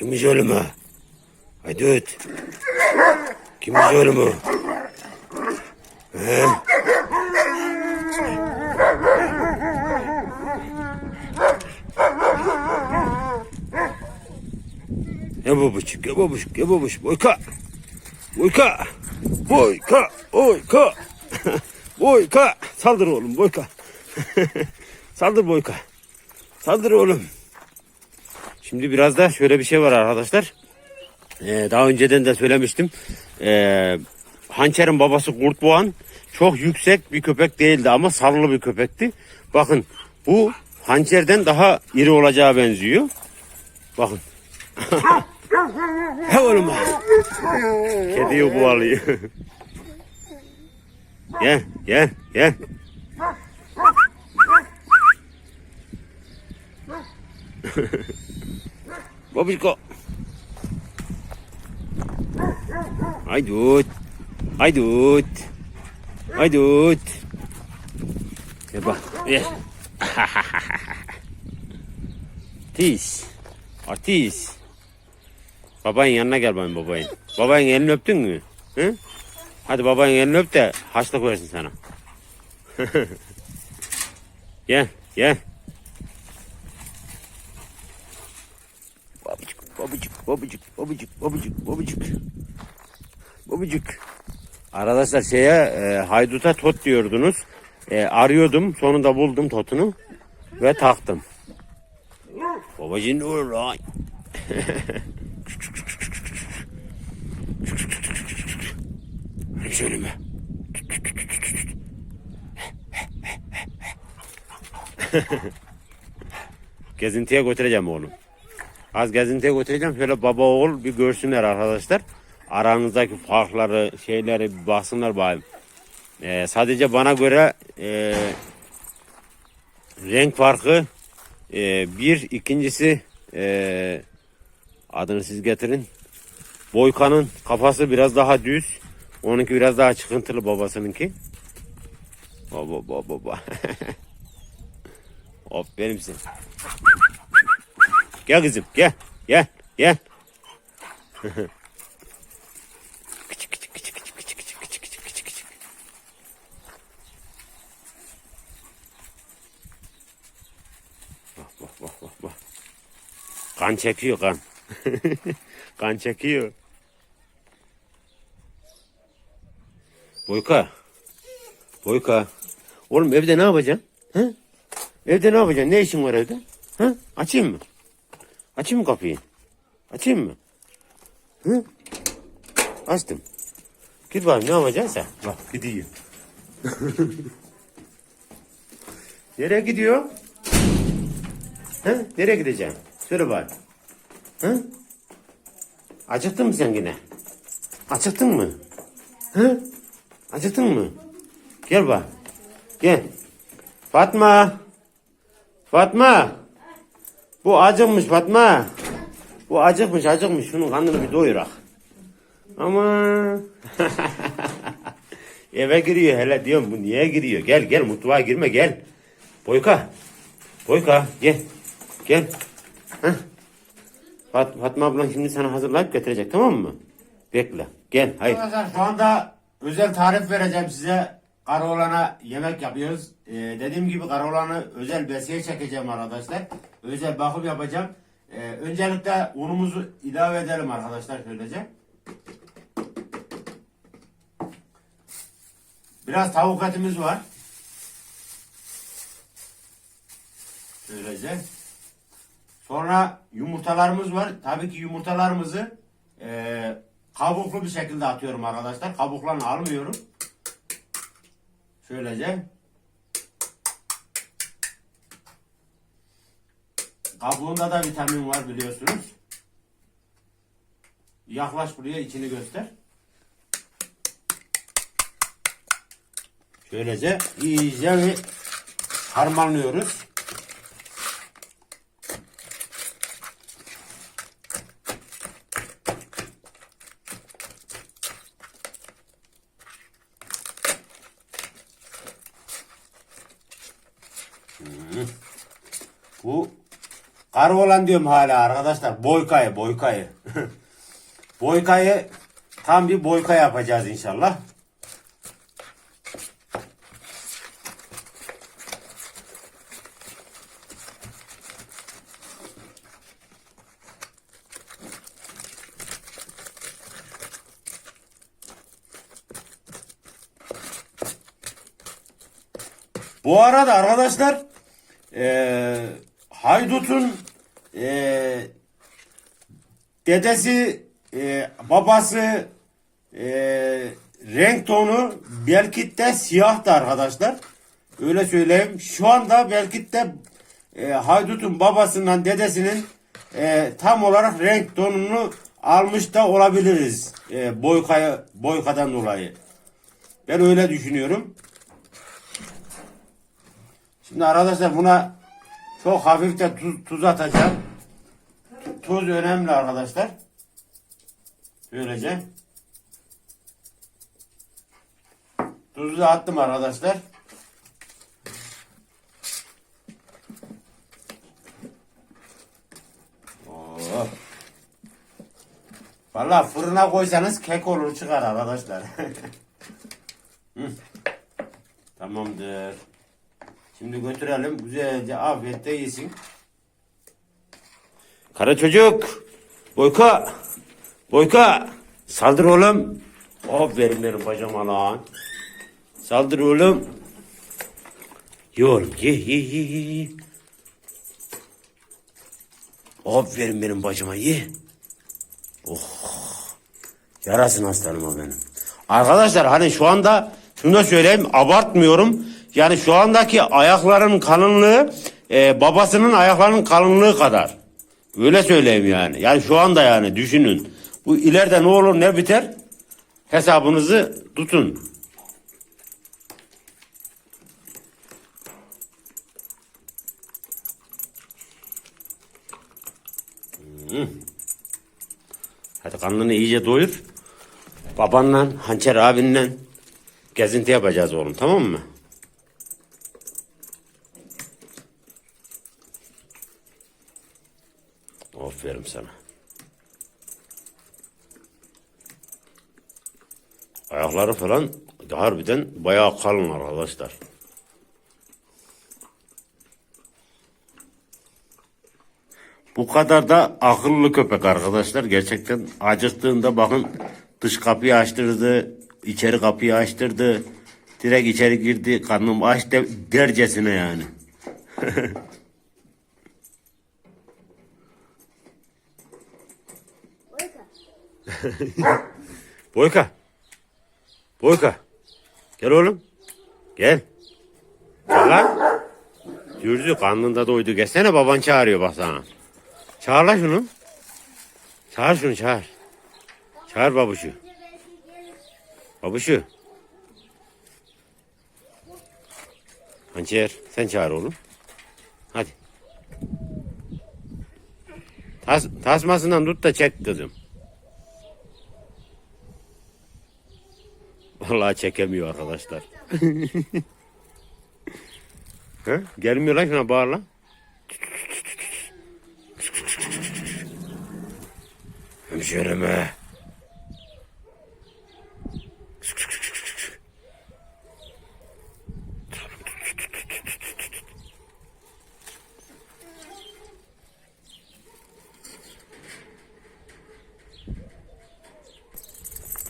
Kimmiş oğlum o? Haydut. Kimmiş oğlum o? He? Ya babacık, ya babacık, ya babacık, boyka. Boyka. Boyka, boyka. boyka. Saldır oğlum, boyka. Saldır boyka. Saldır oğlum. Şimdi biraz da şöyle bir şey var arkadaşlar. Ee, daha önceden de söylemiştim. Ee, Hançer'in babası Kurtboğan çok yüksek bir köpek değildi ama sarılı bir köpekti. Bakın bu Hançer'den daha iri olacağı benziyor. Bakın. He oğlum. Kediyi kovalıyor. gel gel gel. Babişko. Haydut. Haydut. Haydut. Gel bak. Gel. Artist. Artist. Babanın yanına gel benim babayın. Babanın elini öptün mü? Hı? Hadi babanın elini öp de haçlık versin sana. gel, gel. Babacık, babacık, babacık, babacık, babacık, babacık. Arkadaşlar şeye e, hayduta tot diyordunuz. E, arıyordum. Sonunda buldum totunu. Ve taktım. Babacığım olur lan? Öyle söyleme. Gezintiye götüreceğim oğlum. Az gezintiye götüreceğim. Şöyle baba oğul bir görsünler arkadaşlar. Aranızdaki farkları, şeyleri bir baksınlar bayım. Ee, sadece bana göre e, renk farkı e, bir, ikincisi e, adını siz getirin. Boykan'ın kafası biraz daha düz. Onunki biraz daha çıkıntılı babasınınki. Baba baba baba. Aferin sen. Gel kızım gel. Gel gel. Küçük küçük küçük küçük küçük küçük küçük küçük küçük küçük. Bak bak bak bak bak. Kan çekiyor kan. kan çekiyor. Boyka. Boyka. Oğlum evde ne yapacaksın? He? Evde ne yapacaksın? Ne işin var evde? He? Açayım mı? Açayım mı kapıyı? Açayım mı? Hı? Açtım. Git bakayım ne yapacaksın sen? Bak gidiyor. Nereye gidiyor? He? Nereye gideceğim? Söyle bari. Hı? Acıktın mı sen yine? Acıktın mı? Hı? Acıktın mı? Gel bak. Gel. Fatma. Fatma. Bu acıkmış Fatma. Bu acıkmış acıkmış. Şunun karnını bir doyurak. Ama eve giriyor hele diyorum bu niye giriyor? Gel gel mutfağa girme gel. Boyka. Boyka gel. Gel. Heh. Fat Fatma ablan şimdi sana hazırlayıp getirecek tamam mı? Bekle. Gel hayır. Şu anda özel tarif vereceğim size. Karaoğlan'a yemek yapıyoruz. Ee, dediğim gibi Karaoğlan'ı özel besiye çekeceğim arkadaşlar. Özel bakım yapacağım. Ee, öncelikle unumuzu ilave edelim arkadaşlar şöylece. Biraz tavuk etimiz var. Şöylece. Sonra yumurtalarımız var. Tabii ki yumurtalarımızı eee, kabuklu bir şekilde atıyorum arkadaşlar. Kabuklarını almıyorum. Şöylece. Kabuğunda da vitamin var biliyorsunuz. Yaklaş buraya içini göster. Şöylece iyice bir harmanlıyoruz. Bu Karı olan diyorum hala arkadaşlar. Boykayı, boykayı. boykayı tam bir boyka yapacağız inşallah. Bu arada arkadaşlar eee Haydut'un eee, dedesi eee, babası eee, renk tonu Belkit'te siyahtı arkadaşlar. Öyle söyleyeyim. Şu anda Belkit'te eee, Haydut'un babasından dedesinin eee, tam olarak renk tonunu almış da olabiliriz. Eee boykaya, boykadan dolayı. Ben öyle düşünüyorum. Şimdi arkadaşlar buna çok hafif de tuz, tuz atacağım. Tu- Tuz önemli arkadaşlar. Böylece. Tuzu da attım arkadaşlar. Oo. Vallahi fırına koysanız kek olur çıkar arkadaşlar. Tamamdır. Şimdi götürelim. Güzelce afiyetle yesin. Kara çocuk. Boyka. Boyka. Saldır oğlum. Aferin benim bacama lan. Saldır oğlum. Ye oğlum ye ye ye ye. Aferin benim bacama ye. Oh. Yarasın aslanıma benim. Arkadaşlar hani şu anda şunu da söyleyeyim abartmıyorum. Yani şu andaki ayakların kalınlığı e, babasının ayaklarının kalınlığı kadar. Öyle söyleyeyim yani. Yani şu anda yani düşünün. Bu ileride ne olur ne biter hesabınızı tutun. Hmm. Hadi karnını iyice doyur. Babanla, Hançer abinle gezinti yapacağız oğlum tamam mı? Aferin sana. Ayakları falan harbiden bayağı kalın arkadaşlar. Bu kadar da akıllı köpek arkadaşlar. Gerçekten acıktığında bakın dış kapıyı açtırdı, içeri kapıyı açtırdı. Direkt içeri girdi, karnım aç de, dercesine yani. Boyka. Boyka. Gel oğlum. Gel. Gel lan. Dürdü karnında doydu. Gelsene baban çağırıyor bak sana. Çağır lan şunu. Çağır şunu çağır. Çağır babuşu. Babuşu. Hançer sen çağır oğlum. Hadi. Tas, tasmasından tut da çek kızım. Vallahi çekemiyor arkadaşlar. He? Gelmiyor lan şuna bağır lan. Hemşerime.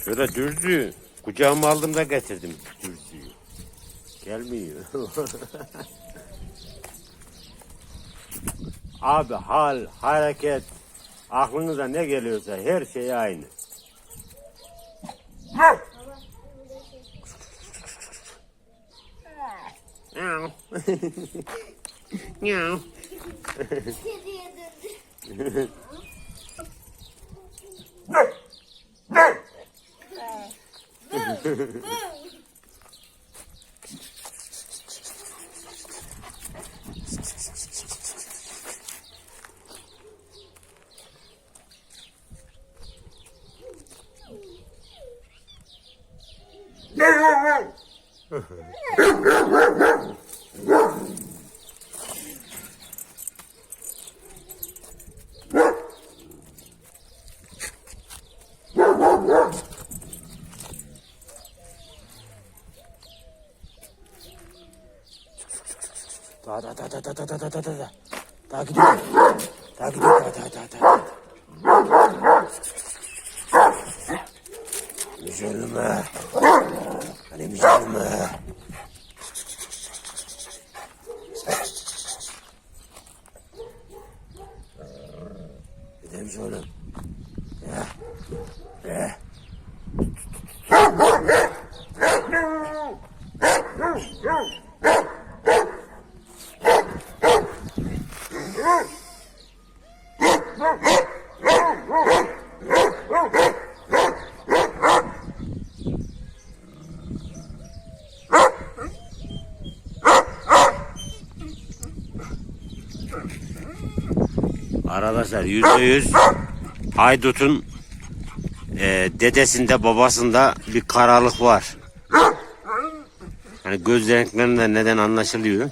Şöyle dürzü. Kucağıma aldım da getirdim dürzüyü. Gelmiyor. Abi hal, hareket, aklınıza ne geliyorsa her şey aynı. Kediye döndü. No, no, no. canıma. Benim canıma. Benim canım. Ya. Ya. Oh, Arkadaşlar yüzde yüz Haydut'un e, dedesinde babasında bir karalık var. Hani göz renklerinden neden anlaşılıyor.